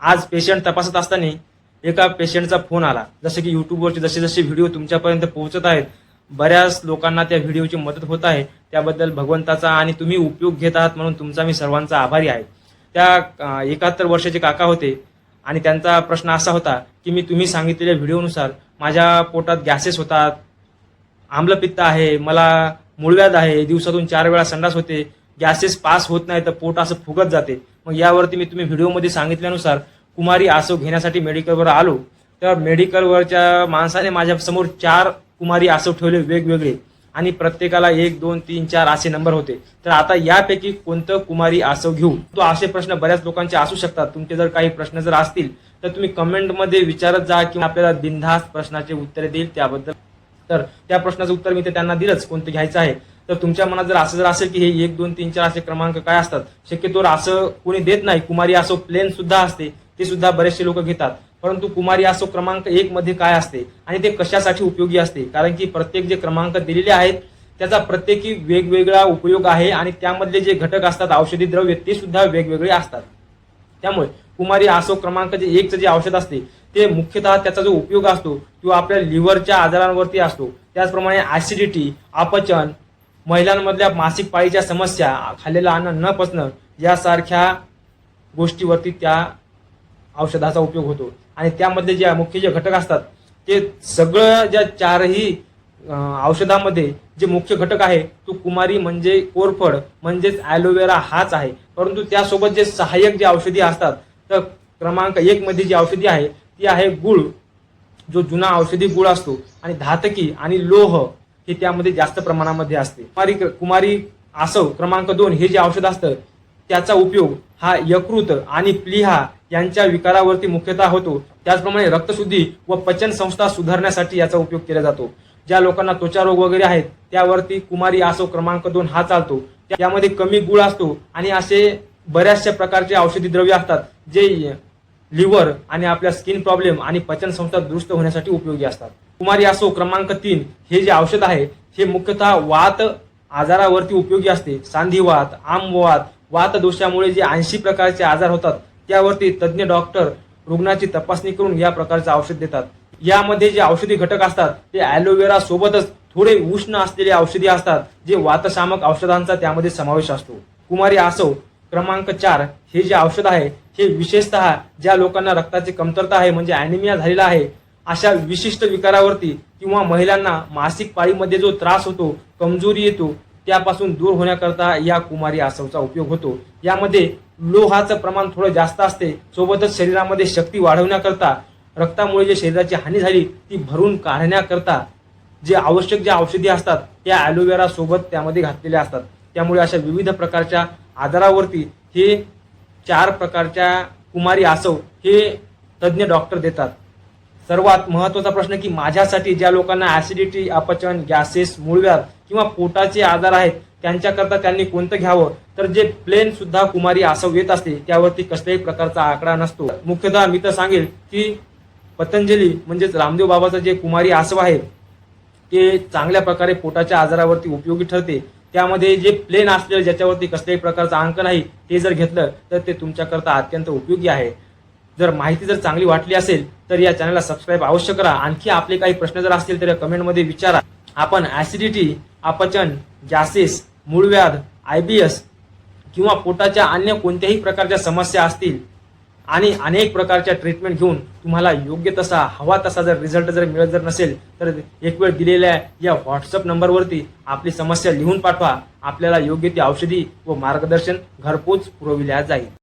आज पेशंट तपासत असताना एका पेशंटचा फोन आला. जसं की युट्यूबवरचे जसे जसे व्हिडिओ तुमच्यापर्यंत पोहोचत आहेत बऱ्याच लोकांना त्या व्हिडिओची मदत होत आहे. त्याबद्दल भगवंताचा आणि तुम्ही उपयोग घेत आहात म्हणून तुमचा मी सर्वांचा आभारी आहे. त्या एकाहत्तर वर्षाचे काका होते आणि त्यांचा प्रश्न असा होता की मी तुम्ही सांगितलेल्या व्हिडिओनुसार माझ्या पोटात गॅसेस होतात आम्लपित्त आहे मला मूळव्याध आहे दिवसातून चार वेळा संडास होते गॅसेस पास होत नाही तर पोट असं फुगत जाते. मग यावरती मी तुम्ही व्हिडिओमध्ये सांगितल्यानुसार कुमारी आसव घेण्यासाठी मेडिकलवर आलो. तर मेडिकलवरच्या माणसाने माझ्यासमोर चार कुमारी आसव ठेवले वेगवेगळे. आणि प्रत्येकाला एक दोन तीन चार असे नंबर होते. तर आता यापैकी कोणतं कुमारी आसव घेऊ? तो असे प्रश्न बऱ्याच लोकांचे असू शकतात. तुमचे जर काही प्रश्न जर असतील तर तुम्ही कमेंटमध्ये विचारत जा किंवा आपल्याला बिनधास्त प्रश्नाचे उत्तरे देईल त्याबद्दल. तर त्या प्रश्नाचं उत्तर मी ते त्यांना दिलंच. कोणतं घ्यायचं आहे? तर तुमच्या मनात जर असं जर असेल की हे एक दोन तीन चार असे क्रमांक काय असतात? शक्यतोवर असं कोणी देत नाही. कुमारी असो प्लेन सुद्धा असते. ते सुद्धा बरेचसे लोक घेतात. परंतु कुमारी असो क्रमांक एक मध्ये काय असते? आणि ते कशासाठी उपयोगी असते? कारण की प्रत्येक जे क्रमांक दिलेले आहेत त्याचा प्रत्येकी वेगवेगळा उपयोग आहे आणि त्यामधले जे घटक असतात औषधी द्रव्य ते सुद्धा वेगवेगळे असतात. त्यामुळे कुमारी आसो क्रमांक जे एकचं जे औषध असते ते मुख्यतः त्याचा जो उपयोग असतो तो आपल्या लिव्हरच्या आजारांवरती असतो. त्याचप्रमाणे ऍसिडिटी अपचन महिलांमधल्या मासिक पाळीच्या समस्या खाल्लेलं अन्न न पचणं यासारख्या गोष्टीवरती त्या औषधाचा उपयोग होतो. आणि त्यामधले जे मुख्य जे घटक असतात ते सगळं ज्या चारही औषधामध्ये जे मुख्य घटक आहे तो कुमारी म्हणजे कोरफड म्हणजेच ॲलोवेरा हाच आहे. परंतु त्यासोबत जे सहाय्यक जे औषधी असतात तर क्रमांक एक मध्ये जी औषधी आहे ती आहे गुळ. जो जुना औषधी गुळ असतो आणि धातकी आणि लोह हे त्यामध्ये जास्त प्रमाणामध्ये असते. कुमारी कुमारी आसव क्रमांक दोन हे जे औषध असतं त्याचा उपयोग हा यकृत आणि प्लिहा यांच्या विकारावरती मुख्यतः होतो. त्याचप्रमाणे रक्तशुद्धी व पचन संस्था सुधारण्यासाठी याचा उपयोग केला जातो. ज्या लोकांना त्वचा रोग वगैरे आहेत त्यावरती कुमारी आसव क्रमांक दोन हा चालतो. त्यामध्ये कमी गुळ असतो आणि असे बऱ्याचशा प्रकारचे औषधी द्रव्य असतात जे लिव्हर आणि आपल्या स्किन प्रॉब्लेम आणि पचन संस्था दुरुस्त होण्यासाठी उपयोगी असतात. कुमारी असो क्रमांक तीन हे जे औषध आहे हे मुख्यतः वात आजारावरती उपयोगी असते. सांधिवात आमवात वात दोषामुळे जे ऐंशी प्रकारचे आजार होतात त्यावरती तज्ज्ञ डॉक्टर रुग्णाची तपासणी करून या प्रकारचं औषध देतात. यामध्ये जे औषधी घटक असतात ते ॲलोवेरा सोबतच थोडे उष्ण असलेले औषधी असतात जे वातशामक औषधांचा त्यामध्ये समावेश असतो. कुमारी आसव क्रमांक चार हे जे औषध आहे हे विशेषतः ज्या लोकांना रक्ताची कमतरता आहे म्हणजे अॅनिमिया झालेला आहे अशा विशिष्ट विकारावरती किंवा महिलांना मासिक पाळीमध्ये जो त्रास होतो कमजोरी येतो त्यापासून दूर होण्याकरता या कुमारी आसवचा उपयोग होतो. यामध्ये लोहाचं प्रमाण थोडं जास्त असते सोबतच शरीरामध्ये शक्ती वाढवण्याकरता रक्तामुळे जे शरीराची हानी झाली ती भरून काढण्याकरता जे आवश्यक ज्या औषधी असतात त्या ॲलोवेरा सोबत त्यामध्ये घातलेल्या असतात. त्यामुळे अशा विविध प्रकारच्या आजारावरती हे चार प्रकारच्या कुमारी आसव हे तज्ज्ञ डॉक्टर देतात. सर्वात महत्त्वाचा प्रश्न की माझ्यासाठी ज्या लोकांना ऍसिडिटी अपचन गॅसेस मूळव्याध किंवा पोटाचे आजार आहेत त्यांच्याकरता त्यांनी कोणतं घ्यावं? तर जे प्लेन सुद्धा कुमारी आसव येत असते त्यावरती कसल्याही प्रकारचा आकडा नसतो. मुख्यतः मी तर सांगेल की पतंजली म्हणजेच रामदेव बाबाचं जे कुमारी आसव आहे ते चांगल्या प्रकारे पोटाच्या आजारावरती उपयोगी ठरते. त्यामध्ये जे प्लेन असलेलं ज्याच्यावरती कसल्याही प्रकारचा अंक नाही ते जर घेतलं तर ते तुमच्याकरता अत्यंत उपयोगी आहे. जर माहिती जर चांगली वाटली असेल तर या चॅनलला सबस्क्राईब अवश्य करा. आणखी आपले काही प्रश्न जर असतील तर या कमेंटमध्ये विचारा. आपण ऍसिडिटी अपचन गॅसेस मूळव्याध आयबीएस किंवा पोटाच्या अन्य कोणत्याही प्रकारच्या समस्या असतील आणि अनेक प्रकारच्या ट्रीटमेंट घेऊन तुम्हाला योग्य तसा हवा तसा जर रिझल्ट जर मिळत जर नसेल तर एक वेळ दिलेल्या या व्हॉट्सअप नंबरवरती आपली समस्या लिहून पाठवा. आपल्याला योग्य ती औषधी व मार्गदर्शन घरपोच पुरविल्या जाईल.